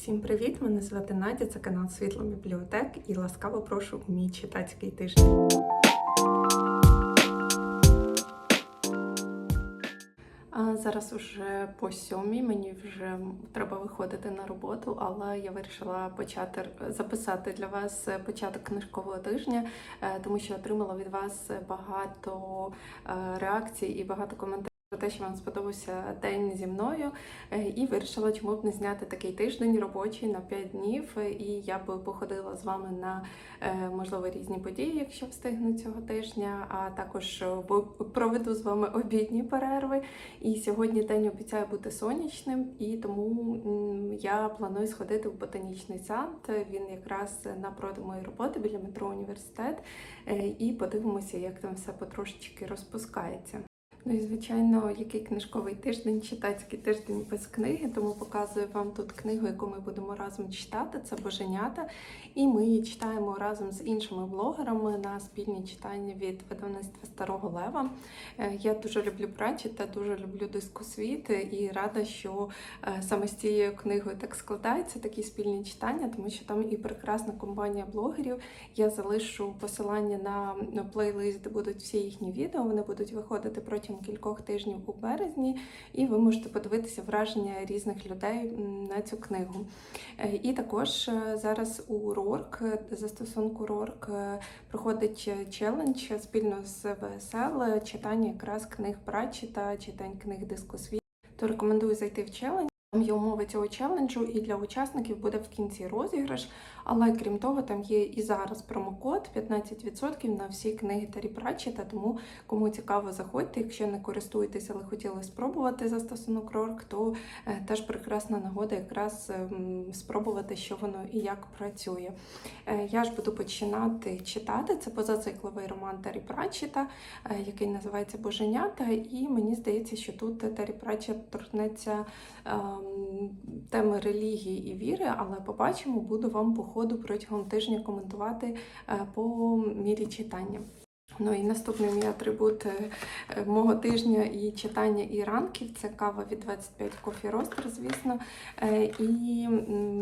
Всім привіт! Мене звати Надя, це канал Світло Бібліотек і ласкаво прошу у мій читацький тиждень. А зараз уже по сьомій, мені вже треба виходити на роботу, але я вирішила почати записати для вас початок книжкового тижня, е, тому що отримала від вас багато е, реакцій і багато коментарів. Про те, що вам сподобався день зі мною, Е, і вирішила, чому б не зняти такий тиждень робочий на 5 днів. Е, І я б походила з вами на е, можливо різні події, якщо встигну цього тижня. А також проведу з вами обідні перерви. І сьогодні день обіцяє бути сонячним, і тому я планую сходити в ботанічний сад. Він якраз напроти моєї роботи біля метро університет. І подивимося, як там все потрошечки розпускається. Ну і звичайно, який книжковий тиждень, читацький тиждень без книги, тому показую вам тут книгу, яку ми будемо разом читати. Це Боженята. І ми її читаємо разом з іншими блогерами на спільні читання від видавництва Старого Лева. Е, Я дуже люблю прачити, дуже люблю дискусвіт і рада, що е, саме з цією книгою так складається такі спільні читання, тому що там і прекрасна компанія блогерів. Я залишу посилання на плейлист, де будуть всі їхні відео. Вони будуть виходити протягом кількох тижнів у березні, і ви можете подивитися враження різних людей на цю книгу. Е, І також е, зараз у РОРК, е, застосунку РОРК, проходить челендж спільно з ВСЛ читання якраз книг Пратчета, читань книг дискусвіт. То рекомендую зайти в челендж. Там є умови цього челенджу, і для учасників буде в кінці розіграш. Але крім того, там є і зараз промокод 15% на всі книги Тарі Пратчета, тому кому цікаво, заходьте. Якщо не користуєтесь, але хотіли спробувати застосунок RORK, то е, теж прекрасна нагода якраз ем, спробувати, що воно і як працює. Е, я ж буду починати читати. Це позацикловий роман Тарі Пратчета, е, який називається Боженята. І мені здається, що тут Тарі Пратчет торкнеться ем, теми релігії і віри, але побачимо, буду вам по ходу протягом тижня коментувати е, по мірі читання. Ну і наступний мій атрибут е, е, мого тижня і читання і ранків це кава від 25 Coffee Roaster, звісно. І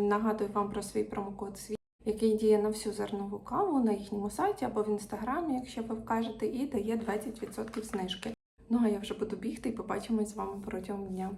нагадую вам про свій промокод світ. Який діє на всю зернову каву на їхньому сайті або в інстаграмі, якщо ви вкажете, і дає 20% знижки. Ну а я вже буду бігти і побачимось з вами протягом дня.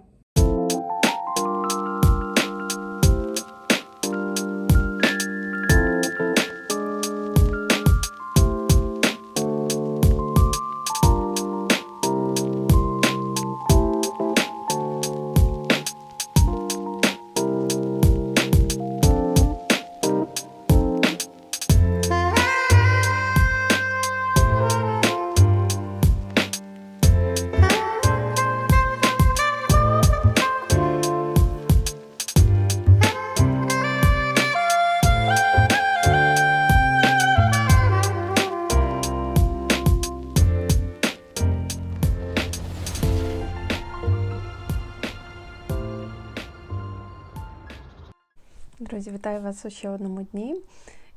Друзі, вітаю вас у ще одному дні.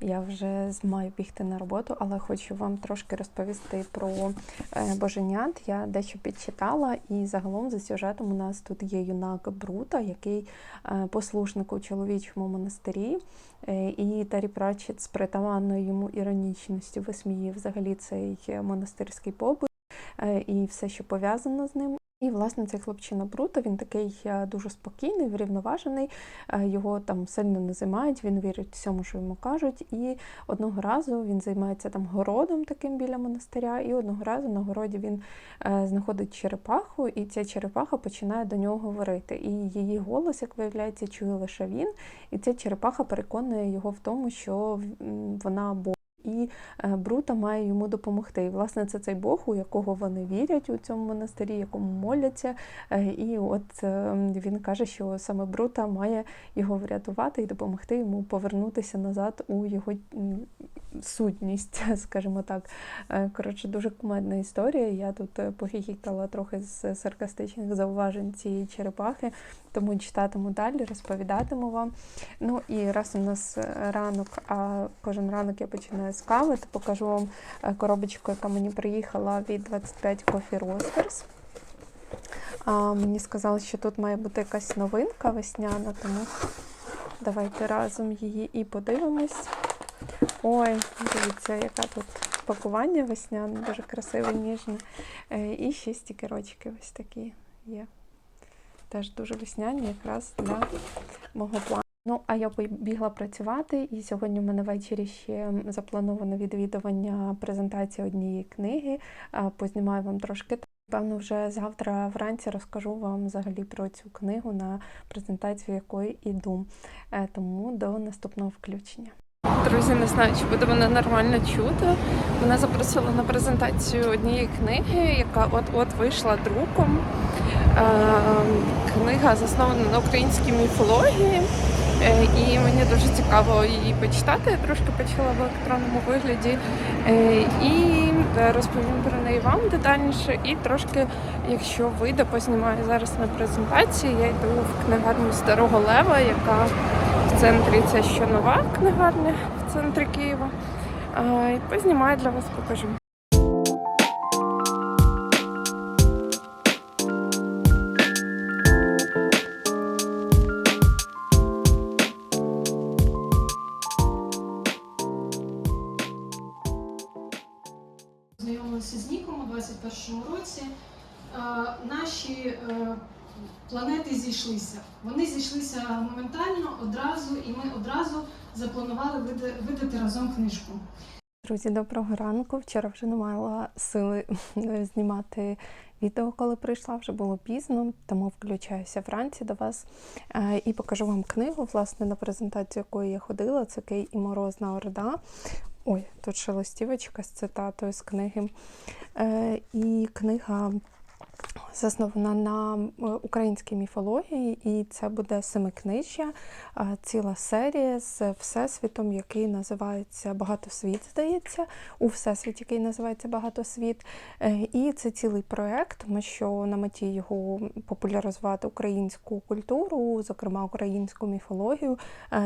Я вже маю бігти на роботу, але хочу вам трошки розповісти про е, боженят. Я дещо підчитала, і загалом за сюжетом у нас тут є юнак Брута, який е, послушник у чоловічому монастирі. Е, І Тарі Пратчет з притаманною йому іронічністю висміє взагалі цей монастирський побут і все, що пов'язано з ним. І, власне, цей хлопчина Бруто, він такий е, дуже спокійний, врівноважений, е, його там сильно не займають, він вірить всьому, що йому кажуть. І одного разу він займається там городом таким біля монастиря, і одного разу на городі він е, знаходить черепаху, і ця черепаха починає до нього говорити. І її голос, як виявляється, чує лише він. І ця черепаха переконує його в тому, що вона Бог. І е, Брута має йому допомогти. І, власне, це цей Бог, у якого вони вірять у цьому монастирі, якому моляться. Е, І от е, він каже, що саме Брута має його врятувати і допомогти йому повернутися назад у його сутність, скажімо так. Коротше, дуже кумедна історія. Я тут похихікала трохи з саркастичних зауважень цієї черепахи, тому читатиму далі, розповідатиму вам. Ну і раз у нас ранок, а кожен ранок я починаю з кави, то покажу вам е, коробочку, яка мені приїхала від 25 Coffee Roasters. А, мені сказали, що тут має бути якась новинка весняна, тому Давайте разом її і подивимось. Ой, дивіться, яка тут пакування весняне, дуже красиве, ніжне. Е, І ще стікерочки ось такі є. Теж дуже весняні, якраз для мого плану. Ну, а я побігла працювати, і сьогодні в мене ввечері ще заплановано відвідування презентації однієї книги. Познімаю вам трошки. Певно, вже завтра вранці розкажу вам взагалі про цю книгу, на презентацію якої іду. Е, Тому до наступного включення. Друзі, не знаю, чи буде мене нормально чути. Мене запросили на презентацію однієї книги, яка от-от вийшла друком. Е, Книга заснована на українській міфології. Е, І мені дуже цікаво її почитати. Я трошки почала в електронному вигляді. Е, І е, розповім про неї вам детальніше. І трошки, якщо вийде, познімаю зараз на презентації. Я йду в книгарню Старого Лева, яка в центрі це ще нова книгарня в центрі Києва. Познімаю для вас покажу. 2021 році е, наші е, планети зійшлися. Вони зійшлися моментально одразу, і ми одразу запланували видати разом книжку. Друзі, доброго ранку. Вчора вже не мала сили знімати відео, коли прийшла, вже було пізно, тому включаюся вранці до вас е, і покажу вам книгу, власне, на презентацію якої я ходила. Це Кей і Морозна Орда. Ой, тут ще листівочка з цитатою з книги. Е, І книга заснована на е, українській міфології, і це буде семикнижжя, е, ціла серія з всесвітом, який називається Багатосвіт, здається, у всесвіт, який називається Багатосвіт. Е, І це цілий проект, що на меті його популяризувати українську культуру, зокрема українську міфологію.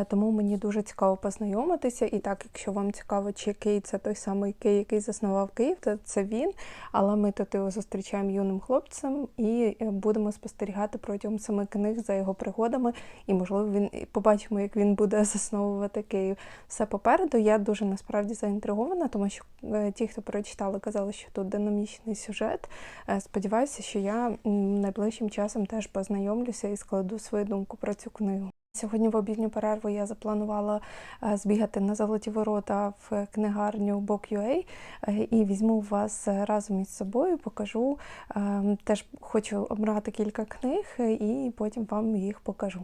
Тому мені дуже цікаво познайомитися. І так, якщо вам цікаво, чи Кей це той самий Кей, який заснував Київ, то це він. Але ми тут його зустрічаємо юним хлопцем і е, будемо спостерігати протягом семи книг за його пригодами. І, можливо, він і побачимо, як він буде засновувати Київ. Все попереду. Я дуже насправді заінтригована, тому що е, ті, хто прочитали, казали, що тут динамічний сюжет. Е, Сподіваюся, що я найближчим часом теж познайомлюся і складу свою думку про цю книгу. Сьогодні в обідню перерву я запланувала е, збігати на золоті ворота в книгарню Book.ua е, і візьму вас разом із собою, покажу. Е, Теж хочу обрати кілька книг е, і потім вам їх покажу.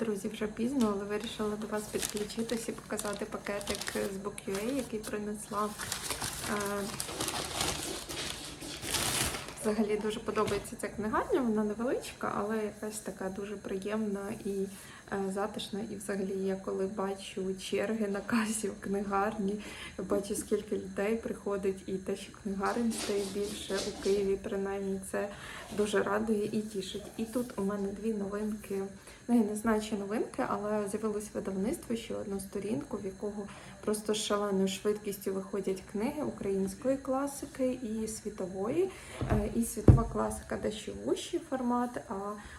Друзі, вже пізно, але вирішила до вас підключитись і показати пакетик з Book.ua, який принесла. Взагалі дуже подобається ця книгарня, вона невеличка, але якась така дуже приємна і е, затишно. І взагалі я коли бачу черги на касі в книгарні, бачу скільки людей приходить, і те, що книгарень стає більше у Києві, принаймні це дуже радує і тішить. І тут у мене дві новинки. Ну, я не знаю, чи новинки, але з'явилось видавництво ще одну сторінку, в якого просто шаленою швидкістю виходять книги української класики і світової. Е, І світова класика дещо вущий формат, а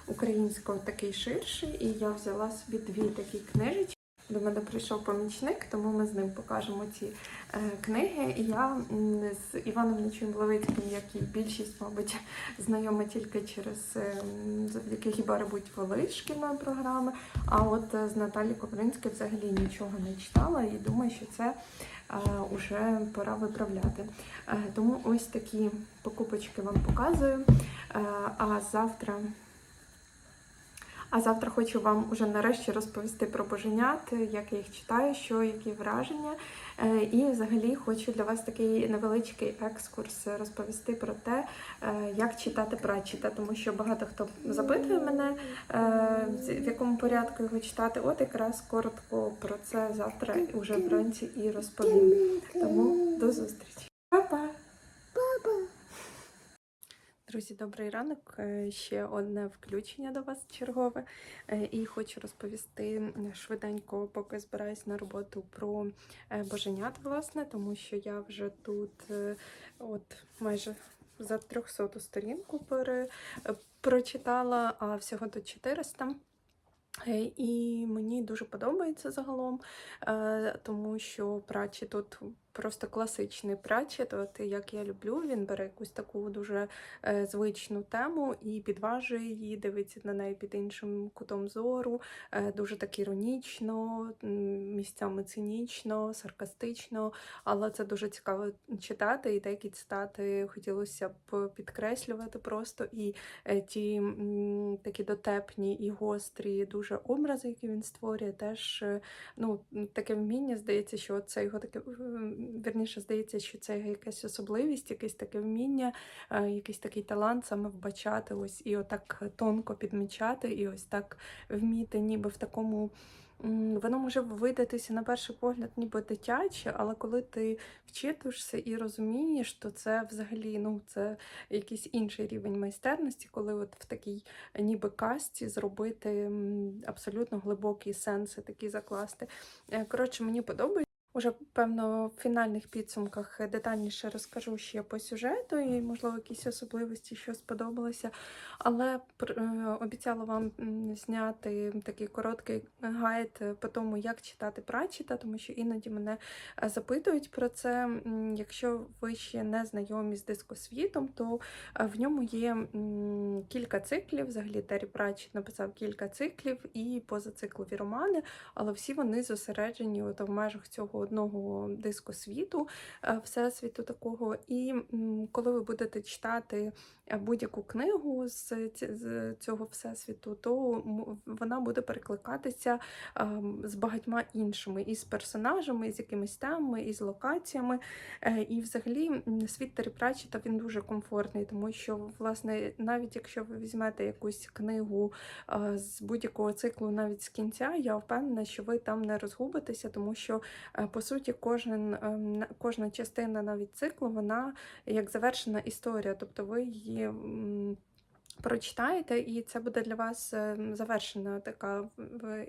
українського такий ширший. І я взяла собі дві такі книжечки. До мене прийшов помічник, тому ми з ним покажемо ці е, книги. І я з Іваном Нічим Блавицьким, як і більшість, мабуть, знайома тільки через е, завдяки хіба рибуть воли програми. А от е, з Наталі Ковринської взагалі нічого не читала і думаю, що це е, уже пора виправляти. Е, тому ось такі покупочки вам показую. Е, а завтра. А завтра хочу вам уже нарешті розповісти про боженят, як я їх читаю, що які враження. Е, І взагалі хочу для вас такий невеличкий екскурс розповісти про те, е, як читати прачіта, тому що багато хто запитує мене, е, в якому порядку його читати. От якраз коротко про це завтра уже вранці і розповім. Тому до зустрічі. Па-па! Друзі, добрий ранок. Е, Ще одне включення до вас чергове. Е, І хочу розповісти швиденько, поки збираюсь на роботу про е, боженят, власне, тому що я вже тут от майже за 300 сторінку пере, прочитала, а всього до 400. Е, І мені дуже подобається загалом, тому що прачі тут просто класичний прачет, от як я люблю, він бере якусь таку дуже е, звичну тему і підважує її, дивиться на неї під іншим кутом зору, е, дуже так іронічно, місцями цинічно, саркастично, але це дуже цікаво читати, і деякі цитати хотілося б підкреслювати просто. І е, ті м, такі дотепні і гострі дуже образи, які він створює, теж е, ну, таке вміння, здається, що це його таке вірніше, здається, що це якась особливість, якесь таке вміння, е, якийсь такий талант саме вбачати ось і отак тонко підмічати, і ось так вміти, ніби в такому. Воно може видатися на перший погляд, ніби дитяче, але коли ти вчитуєшся і розумієш, то це взагалі ну, це якийсь інший рівень майстерності, коли от в такій ніби касті зробити абсолютно глибокі сенси такі закласти. Е, Коротше, мені подобається. Уже, певно, в фінальних підсумках детальніше розкажу ще по сюжету і, можливо, якісь особливості, що сподобалося. Але е, обіцяла вам зняти такий короткий гайд по тому, як читати прачіта, тому що іноді мене е, запитують про це. Якщо ви ще не знайомі з дискосвітом, то е, в ньому є кілька циклів. Взагалі Террі Пратчет написав кілька циклів і позациклові романи, але всі вони зосереджені от в межах цього одного дискосвіту, е, всесвіту такого. І коли ви будете читати е, будь-яку книгу з цього всесвіту, то вона буде перекликатися ем, з багатьма іншими, і з персонажами, і з якимись темами, і з локаціями. Е, І взагалі світ Террі Пратчета, він дуже комфортний, тому що, власне, навіть якщо ви візьмете якусь книгу з будь-якого циклу, навіть з кінця, я впевнена, що ви там не розгубитеся, тому що по суті кожен, на- кожна частина навіть циклу, вона як завершена історія, тобто ви її. Прочитаєте, і це буде для вас е, завершена така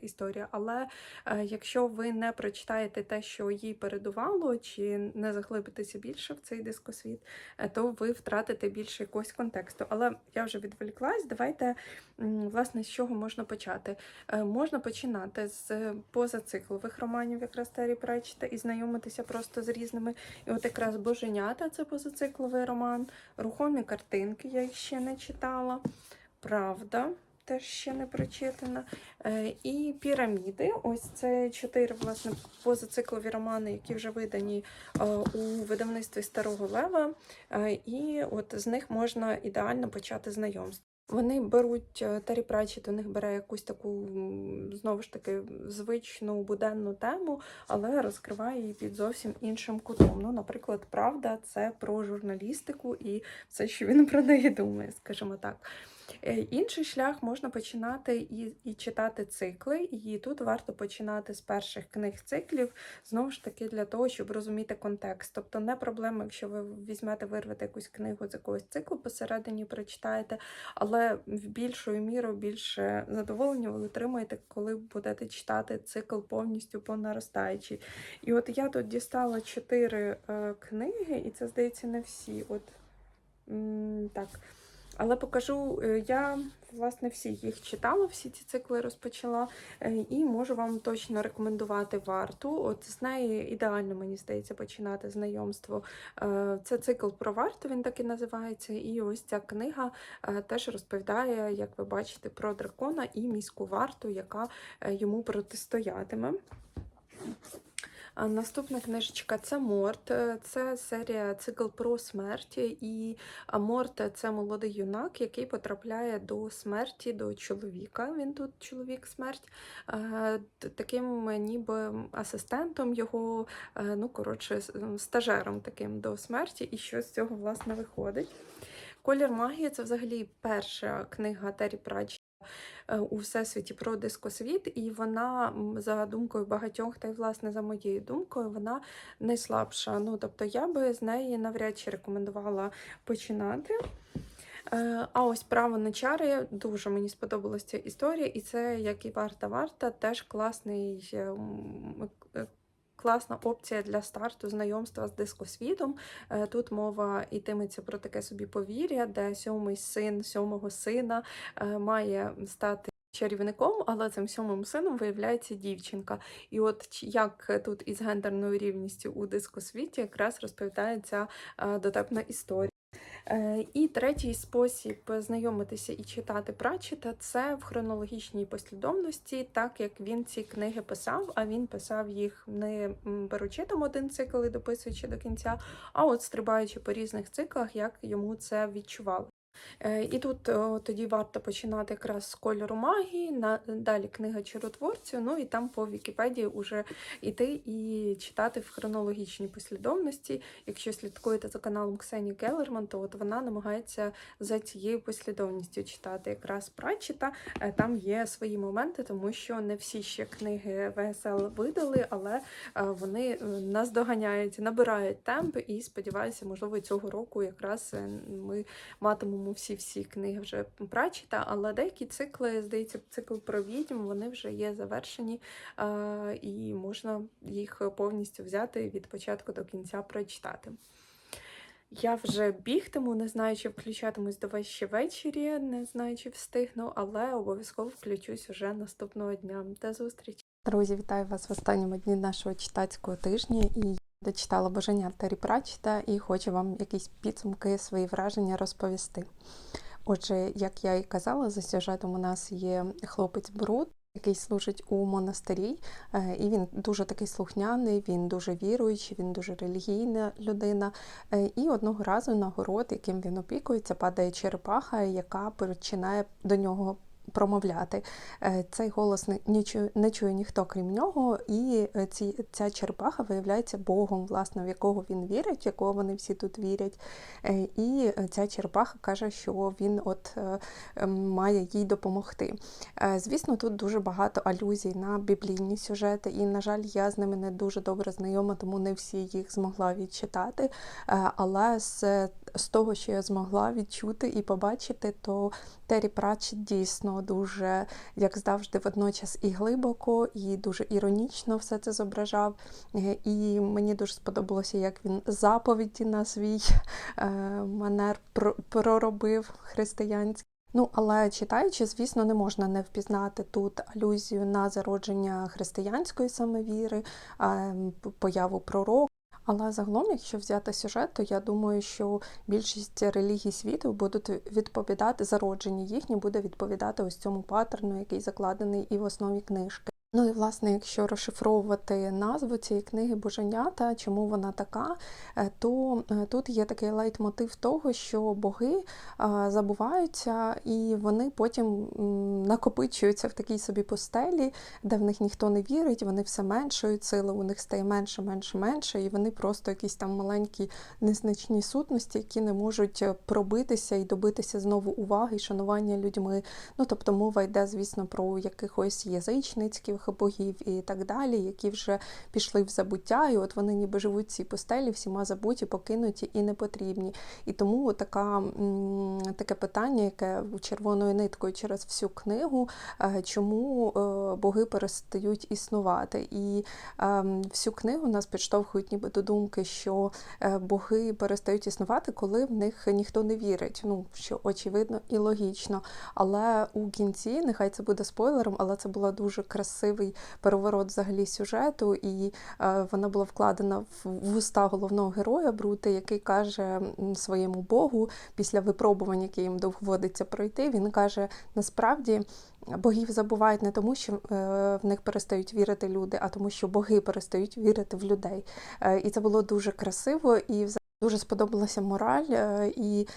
історія. Але е, якщо ви не прочитаєте те, що їй передувало, чи не заглибитеся більше в цей дискосвіт, е, то ви втратите більше якогось контексту. Але я вже відволіклась. Давайте власне з чого можна почати. Е, Можна починати з позациклових романів, якраз Террі Претчета, і знайомитися просто з різними. І от якраз Боженята це позацикловий роман, рухомі картинки, я їх ще не читала. Правда. Теж ще не прочитана. Е, І піраміди. Ось це чотири власне позациклові романи, які вже видані е, у видавництві Старого Лева. Е, І от з них можна ідеально почати знайомство. Вони беруть е, Террі Пратчет, у них бере якусь таку знову ж таки звичну буденну тему, але розкриває її під зовсім іншим кутом. Ну, наприклад, правда, це про журналістику і все, що він про неї думає, скажімо так. Е, Інший шлях можна починати і, і читати цикли, і тут варто починати з перших книг циклів, знову ж таки, для того, щоб розуміти контекст. Тобто не проблема, якщо ви візьмете, вирвете якусь книгу з якогось циклу посередині, прочитаєте, але в більшою мірою більше задоволення ви отримаєте, коли будете читати цикл повністю по наростаючій. І от я тут дістала чотири е, книги, і це, здається, не всі. От так. Але покажу, е, я власне всі їх читала, всі ці цикли розпочала, е, і можу вам точно рекомендувати варту. От з неї ідеально, мені здається, починати знайомство. Е, Це цикл про варту, він так і називається. І ось ця книга теж розповідає, як ви бачите, про дракона і міську варту, яка йому протистоятиме. Наступна книжечка це Морт. Це серія цикл про смерть. І Морт це молодий юнак, який потрапляє до смерті, до чоловіка. Він тут чоловік смерть, таким ніби асистентом його, е, ну коротше, стажером таким до смерті, і що з цього власне виходить. Колір магії це взагалі перша книга Террі у всесвіті про дискосвіт, і вона, за думкою багатьох, та й власне за моєю думкою, вона найслабша. Ну, тобто я би з неї навряд чи рекомендувала починати. Е, А ось право на чари дуже мені сподобалася історія, і це як і варта варта, теж класний. Класна опція для старту знайомства з дискосвітом. Е, Тут мова йтиметься про таке собі повір'я, де сьомий син сьомого сина е, має стати чарівником, але цим сьомим сином виявляється дівчинка. І от як тут із гендерною рівністю у дискосвіті якраз розповідається е, дотепна історія. Е, І третій спосіб знайомитися і читати Пратчета – це в хронологічній послідовності, так як він ці книги писав, а він писав їх не беручи там один цикл і дописуючи до кінця, а от стрибаючи по різних циклах, як йому це відчувало. Е, І тут о, тоді варто починати якраз з кольору магії, на, далі книга чаротворцю, ну і там по Вікіпедії вже йти і читати в хронологічній послідовності. Якщо слідкуєте за каналом Ксені Келлерман, то от вона намагається за цією послідовністю читати якраз Пратчета. Е, Там є свої моменти, тому що не всі ще книги ВСЛ видали, але е, вони наздоганяють, набирають темп, і сподіваюся, можливо, цього року якраз ми матимемо всі-всі книги вже Пратчета, але деякі цикли, здається, цикл про відьм, вони вже є завершені, і можна їх повністю взяти від початку до кінця прочитати. Я вже бігтиму, не знаю, чи включатимусь до вас ще ввечері, не знаю, чи встигну, але обов'язково включусь уже наступного дня. До зустрічі! Друзі, вітаю вас в останньому дні нашого читацького тижня. І дочитала бажання Террі Пратчета і хочу вам якісь підсумки, свої враження розповісти. Отже, як я і казала, за сюжетом у нас є хлопець Бруд, який служить у монастирі, е, і він дуже такий слухняний, він дуже віруючий, він дуже релігійна людина. Е, І одного разу на город, яким він опікується, падає черепаха, яка починає до нього промовляти. Е, Цей голос не, чує, не чує ніхто крім нього, і е, ці, ця черепаха виявляється Богом, власне, в якого він вірить, якого вони всі тут вірять. Е, І ця черепаха каже, що він от ем, має їй допомогти. Звісно, тут дуже багато алюзій на біблійні сюжети, і, на жаль, я з ними не дуже добре знайома, тому не всі їх змогла відчитати. Але з, з того, що я змогла відчути і побачити, то Террі Пратчет дійсно дуже, як завжди, водночас і глибоко, і дуже іронічно все це зображав. Е, І мені дуже сподобалося, як він заповіді на свій е, манер про- проробив християнський. Ну, але читаючи, звісно, не можна не впізнати тут алюзію на зародження християнської самовіри, появу пророка. Але загалом, якщо взяти сюжет, то я думаю, що більшість релігій світу будуть відповідати зародження їхні буде відповідати ось цьому паттерну, який закладений і в основі книжки. Ну і власне, якщо розшифровувати назву цієї книги Боженята, чому вона така, е, то е, тут є такий лейтмотив того, що боги е, забуваються і вони потім накопичуються в такій собі пустелі, де в них ніхто не вірить, вони все меншують, сили у них стає менше, менше, менше, і вони просто якісь там маленькі незначні сутності, які не можуть пробитися і добитися знову уваги і шанування людьми. Ну тобто мова йде, звісно, про якихось язичницьких богів і так далі, які вже пішли в забуття, і от вони ніби живуть в цій пустелі, всіма забуті, покинуті і не потрібні. І тому така, таке питання, яке червоною ниткою через всю книгу, е, чому е, боги перестають існувати. І е, всю книгу нас підштовхують ніби до думки, що боги перестають існувати, коли в них ніхто не вірить. Ну, що очевидно і логічно. Але у кінці, нехай це буде спойлером, але це була дуже красивий переворот взагалі сюжету, і е, вона була вкладена в уста головного героя Брути, який каже своєму Богу після випробувань, які їм доводиться пройти. Він каже: насправді. Богів забувають не тому, що е, в них перестають вірити люди, а тому, що боги перестають вірити в людей. Е, І це було дуже красиво, і дуже сподобалася мораль і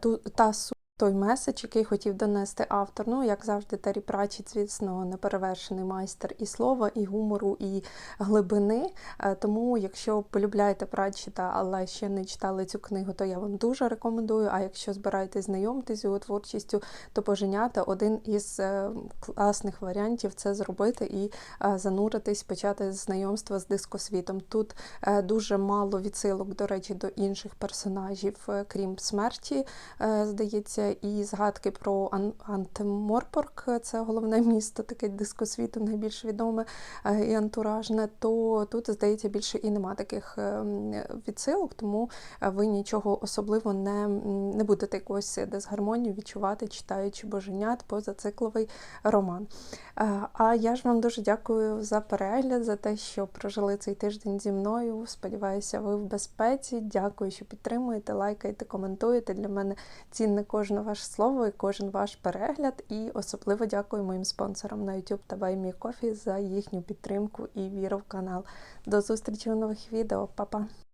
ту та той меседж, який хотів донести автор. Ну, як завжди, Террі Пратчет, звісно, неперевершений майстер і слова, і гумору, і глибини. Е, Тому, якщо полюбляєте Пратчета, але ще не читали цю книгу, то я вам дуже рекомендую. А якщо збираєтесь знайомитись з його творчістю, то поженяти один із е, класних варіантів це зробити і е, зануритись, почати знайомство з дискосвітом. Тут дуже мало відсилок, до речі, до інших персонажів, крім смерті, здається, і згадки про Ан- Антиморпорк, е, це головне місто, таке дискосвіту, найбільш відоме е, і антуражне. То тут, здається, більше і нема таких е, відсилок, тому е, ви нічого особливо не, не будете якогось дисгармонію відчувати, читаючи боженят позацикловий роман. Е, А я ж вам дуже дякую за перегляд, за те, що прожили цей тиждень зі мною. Сподіваюся, ви в безпеці. Дякую, що підтримуєте, лайкаєте, коментуєте. Для мене цінне кожне ваше слово і кожен ваш перегляд. І особливо дякую моїм спонсорам на YouTube та BuyMeCoffee за їхню підтримку і віру в канал. До зустрічі у нових відео. Па-па!